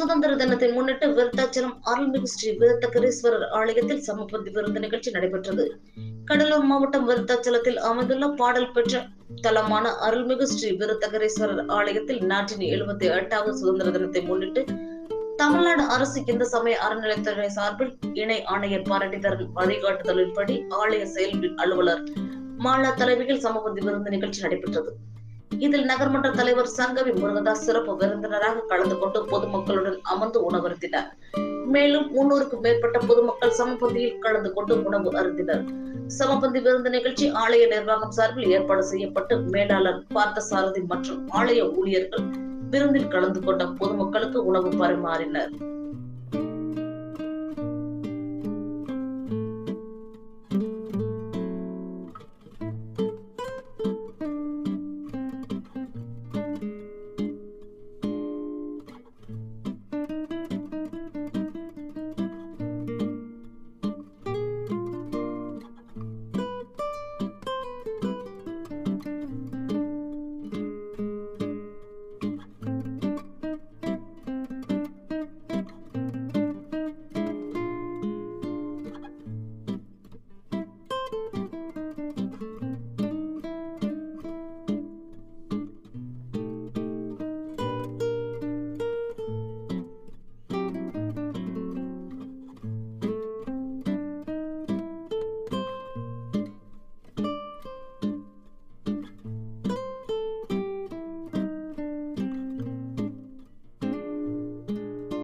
சுதந்திர தினத்தை முன்னிட்டு விருத்தாச்சலம் அருள்மிகு ஸ்ரீ விருத்தகரீஸ்வரர் ஆலயத்தில் சமபந்தி விருந்து நிகழ்ச்சி நடைபெற்றது. கடலூர் மாவட்டம் விருத்தாச்சலத்தில் அமைந்துள்ள பாடல் பெற்ற தலமான அருள்மிகு ஸ்ரீ விருத்தகரீஸ்வரர் ஆலயத்தில் நாட்டின் எழுபத்தி எட்டாவது சுதந்திர தினத்தை முன்னிட்டு தமிழ்நாடு அரசு இந்து சமய அறநிலையத்துறை சார்பில் இணை ஆணையர் பாராட்டிதரன் வழிகாட்டுதலின்படி ஆலய செயல் அலுவலர் மாலா தலைமையில் சமபந்தி விருந்து நிகழ்ச்சி நடைபெற்றது. இதில் நகர்மன்ற தலைவர் சங்கவி முருகதாஸ் சிறப்பு விருந்தினராக கலந்து கொண்டு பொதுமக்களுடன் அமர்ந்து உணவருத்தினார். மேலும் முன்னூறுக்கும் மேற்பட்ட பொதுமக்கள் சமபந்தியில் கலந்து கொண்டு உணவு அருந்தினர். சமபந்தி விருந்து நிகழ்ச்சி ஆலய நிர்வாகம் சார்பில் ஏற்பாடு செய்யப்பட்டு மேலாளர் பார்த்தசாரதி மற்றும் ஆலய ஊழியர்கள் விருந்தில் கலந்து கொண்ட பொதுமக்களுக்கு உணவு பரிமாறினர்.